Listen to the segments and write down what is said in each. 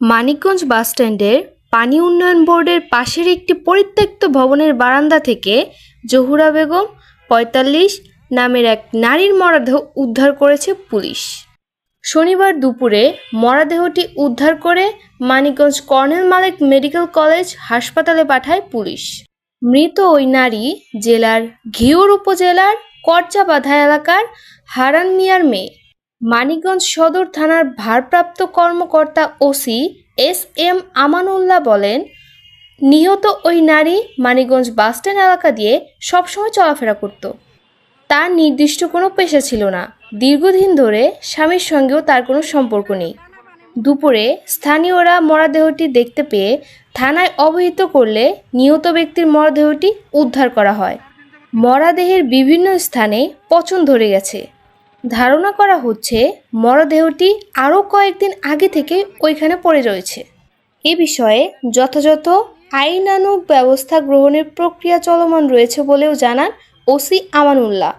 মানিকগঞ্জ বাসস্ট্যান্ডের পানি উন্নয়ন বোর্ডের পাশের একটি পরিত্যক্ত ভবনের বারান্দা থেকে জহুরা বেগম পঁয়তাল্লিশ নামের এক নারীর মরদেহ উদ্ধার করেছে পুলিশ। শনিবার দুপুরে মরদেহটি উদ্ধার করে Manikganj colonel Malek medical college হাসপাতালে পাঠায় পুলিশ। মৃত ওই নারী জেলার ঘিওর উপজেলার করচাবাধা এলাকার হারান মিয়ার মেয়ে। মানিকগঞ্জ সদর থানার ভারপ্রাপ্ত কর্মকর্তা ওসি এস এম আমানুল্লাহ বলেন, নিহত ওই নারী মানিকগঞ্জ বাসস্ট্যান্ড এলাকা দিয়ে সবসময় চলাফেরা করত। তার নির্দিষ্ট কোনো পেশা ছিল না। দীর্ঘদিন ধরে স্বামীর সঙ্গেও তার কোনো সম্পর্ক নেই। দুপুরে স্থানীয়রা মরদেহটি দেখতে পেয়ে থানায় অবহিত করলে নিহত ব্যক্তির মরদেহটি উদ্ধার করা হয়। মরাদেহের বিভিন্ন স্থানে পচন ধরে গেছে। ধারণা করা হচ্ছে মরদেহটি আরও কয়েকদিন আগে থেকে ওইখানে পড়ে রয়েছে। এ বিষয়ে যথাযথ আইনানুগ ব্যবস্থা গ্রহণের প্রক্রিয়া চলমান রয়েছে বলেও জানান OC Amanullah.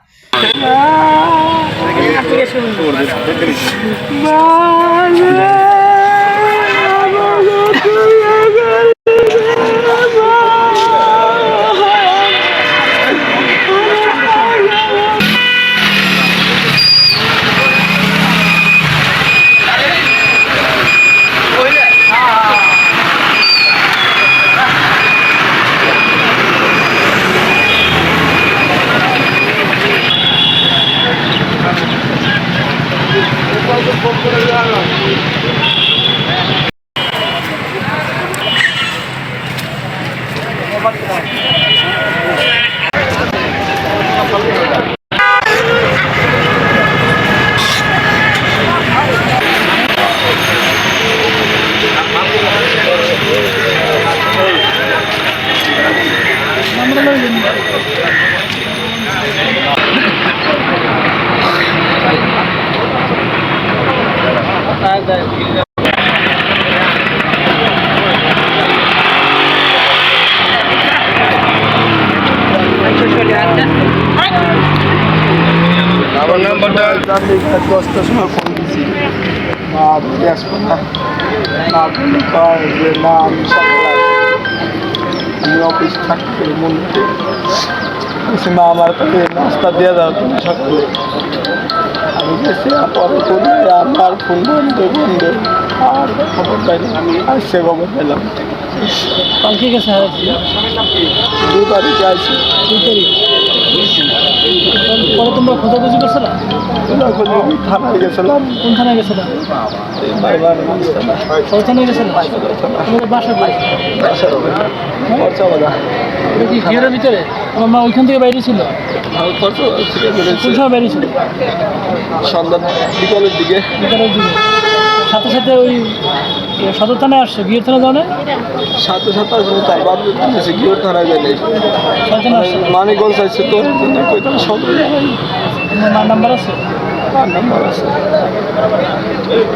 নাম্বারটা আমি দশটার সময় ফোন দিছি মা বলে আসবো না মা বলে কয় যে না আমি সকালে আসবো। আমি অফিস থাকতে মন বলছি মা আমার কাছে নাস্তা দিয়ে দাও তুমি সকালে আমি গেছি আর পরে ফোন দিয়ে আমার ফোন বন্ধ বন্ধ আর খবর পাইলাম আমি আর সে খবর পেলাম কালকে গেছে হারাইছিল দু তারিখে আসি দুই তারিখ পরে তোমরা খোঁজাখুঁজি করছ না? থানায় গেছিলাম কোন থানায় থানায় তোমাদের কি ঘিরের ভিতরে? তোমার মা ওইখান থেকে বাইরে ছিল? কোন সময় বাইরে ছিল? সন্ধ্যা বিকালের দিকে। বিকালের দিকে। সাথে সাথে ওই সদর থানায় আসছে বিয়ের থানা জানে? সাথে সাথে আসলে তার বাদ দিয়েছে কি থানায় যায় আসছে। মানিকগঞ্জ আসছে তোর সদর নাম্বার আছে? তার নাম্বার আছে?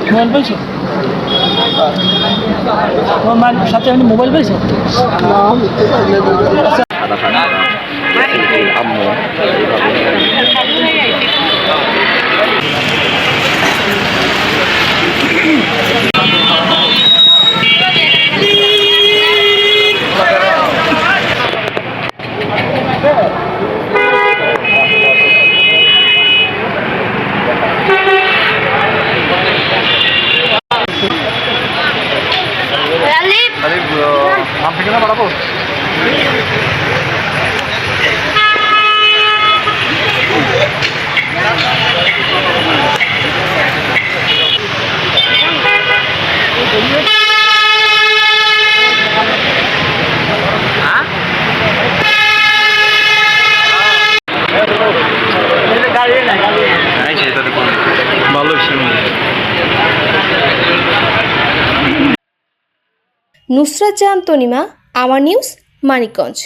মোবাইল পাইছো? তোমার মার সাথে আপনি মোবাইল পাইছো? না আমি তো পাই নাই। আম্মু নাম ঠিকানা বাড়াবো ভালো নুসরাত জাহান তনিমা আমার নিউজ মানিকগঞ্জ।